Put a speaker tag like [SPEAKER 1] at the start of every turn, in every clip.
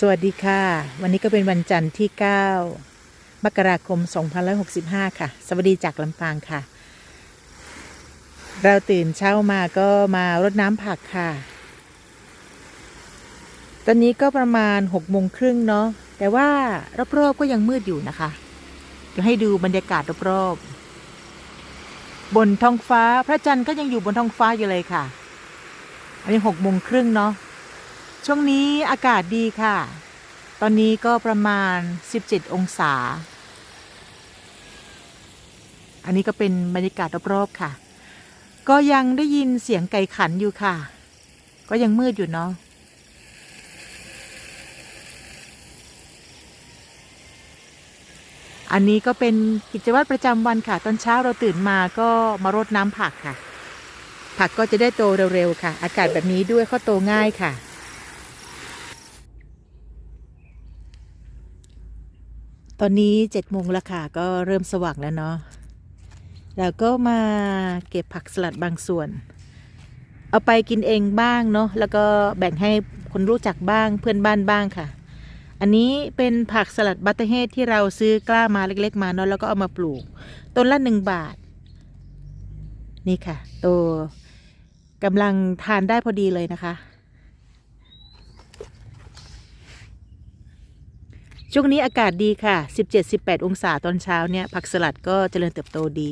[SPEAKER 1] สวัสดีค่ะ วันนี้ก็เป็นวันจันทร์ที่ 9 มกราคม 2565 ค่ะ สวัสดีจากลำปางค่ะ เราตื่นเช้ามาก็มารดน้ำผักค่ะ ตอนนี้ก็ประมาณ6โมงครึ่งเนาะแต่ว่ารอบๆก็ยังมืดอยู่นะคะจะให้ดูบรรยากาศรอบๆบนท้องฟ้าพระจันทร์ก็ยังอยู่บนท้องฟ้าอยู่เลยค่ะ อันนี้6โมงครึ่งเนาะ ช่วงนี้อากาศดีค่ะ ตอนนี้ก็ประมาณ 17 องศา อันนี้ก็เป็นบรรยากาศรอบๆค่ะ ก็ยังได้ยินเสียงไก่ขันอยู่ค่ะ ก็ยังมืดอยู่เนาะอันนี้ก็เป็นกิจวัตรประจำวันค่ะ ตอนเช้าเราตื่นมาก็มารดน้ำผักค่ะ ผักก็จะได้โตเร็วๆค่ะ อากาศแบบนี้ด้วยเขาโตง่ายค่ะ ตอนนี้เจ็ดโมงแล้วค่ะ ก็เริ่มสว่างแล้วเนาะเราก็มาเก็บผักสลัดบางส่วน เอาไปกินเองบ้างเนาะแล้วก็แบ่งให้คนรู้จักบ้างเพื่อนบ้านบ้างค่ะ อันนี้เป็นผักสลัดบัตเตอร์เฮดที่เราซื้อกล้ามาเล็กๆมาเนาะแล้วก็เอามาปลูก ต้นละหนึ่งบาท นี่ค่ะโตกำลังทานได้พอดีเลยนะคะ ช่วงนี้อากาศดีค่ะ 17-18 องศาตอนเช้าเนี่ย ผักสลัดก็เจริญเติบโตดี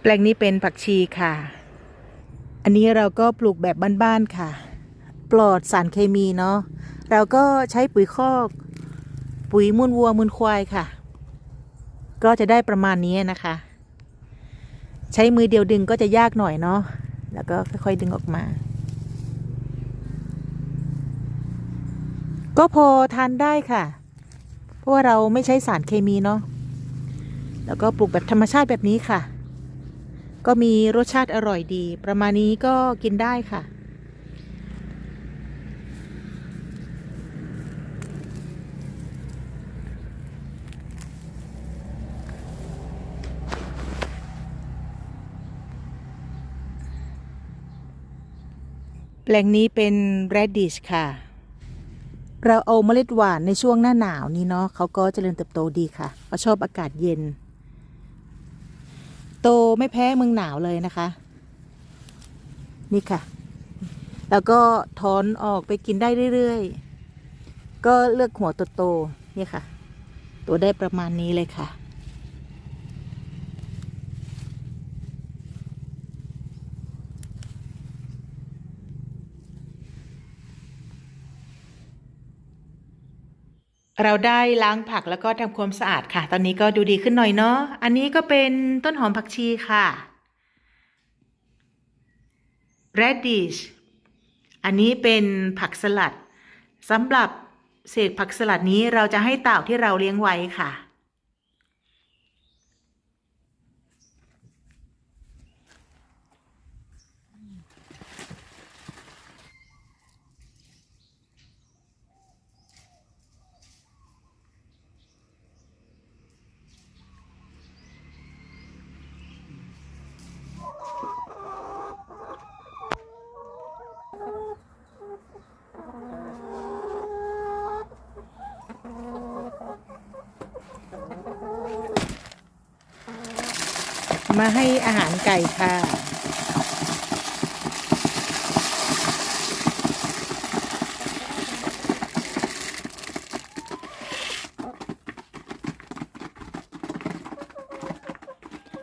[SPEAKER 1] แปลงนี้เป็นผักชีค่ะ อันนี้เราก็ปลูกแบบบ้านๆค่ะ ปลอดสารเคมีเนาะเราก็ใช้ปุ๋ยคอก ปุ๋ยมูลวัวมูลควายค่ะ ก็จะได้ประมาณนี้นะคะ ใช้มือเดียวดึงก็จะยากหน่อยเนาะแล้วก็ค่อยๆดึงออกมา ก็พอทานได้ค่ะ เพราะว่าเราไม่ใช้สารเคมีเนาะแล้วก็ปลูกแบบธรรมชาติแบบนี้ค่ะ ก็มีรสชาติอร่อยดี ประมาณนี้ก็กินได้ค่ะ แปลงนี้เป็น radish ค่ะ เราเอาเมล็ดหวานในช่วงหน้าหนาวนี้เนาะเขาก็เจริญเติบโตดีค่ะเขาชอบอากาศเย็น โตไม่แพ้เมืองหนาวเลยนะคะ นี่ค่ะ แล้วก็ถอนออกไปกินได้เรื่อยๆ ก็เลือกหัวโตๆนี่ค่ะ ตัวได้ประมาณนี้เลยค่ะ เราได้ล้างผักแล้วก็ทำความสะอาดค่ะ ตอนนี้ก็ดูดีขึ้นหน่อยเนาะ อันนี้ก็เป็นต้นหอมผักชีค่ะ radish อันนี้เป็นผักสลัดสำหรับเศษผักสลัดนี้เราจะให้เต่าที่เราเลี้ยงไว้ค่ะ มาให้อาหารไก่ค่ะ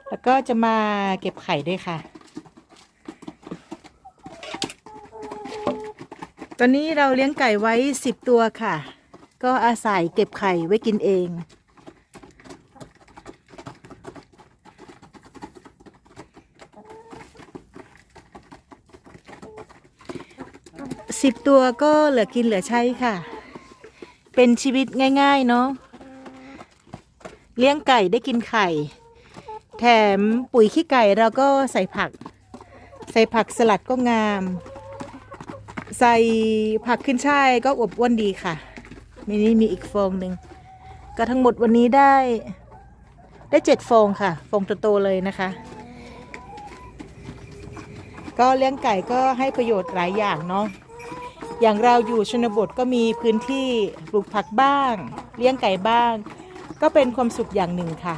[SPEAKER 1] แล้วก็จะมาเก็บไข่ด้วยค่ะ ตอนนี้เราเลี้ยงไก่ไว้สิบตัวค่ะ ก็อาศัยเก็บไข่ไว้กินเอง สิบตัวก็เหลือกินเหลือใช้ค่ะ เป็นชีวิตง่าย ๆ เนาะเลี้ยงไก่ได้กินไข่ แถมปุ๋ยขี้ไก่เราก็ใส่ผัก ใส่ผักสลัดก็งาม ใส่ผักขึ้นช่ายก็อบอ้วนดีค่ะมินี่มีอีกฟองหนึ่งก็ทั้งหมดวันนี้ได้ได้เจ็ดฟองค่ะ ฟองโตๆเลยนะคะ ก็เลี้ยงไก่ก็ให้ประโยชน์หลายอย่างเนาะ อย่างเราอยู่ชนบทก็มีพื้นที่ปลูกผักบ้าง เลี้ยงไก่บ้าง ก็เป็นความสุขอย่างหนึ่งค่ะ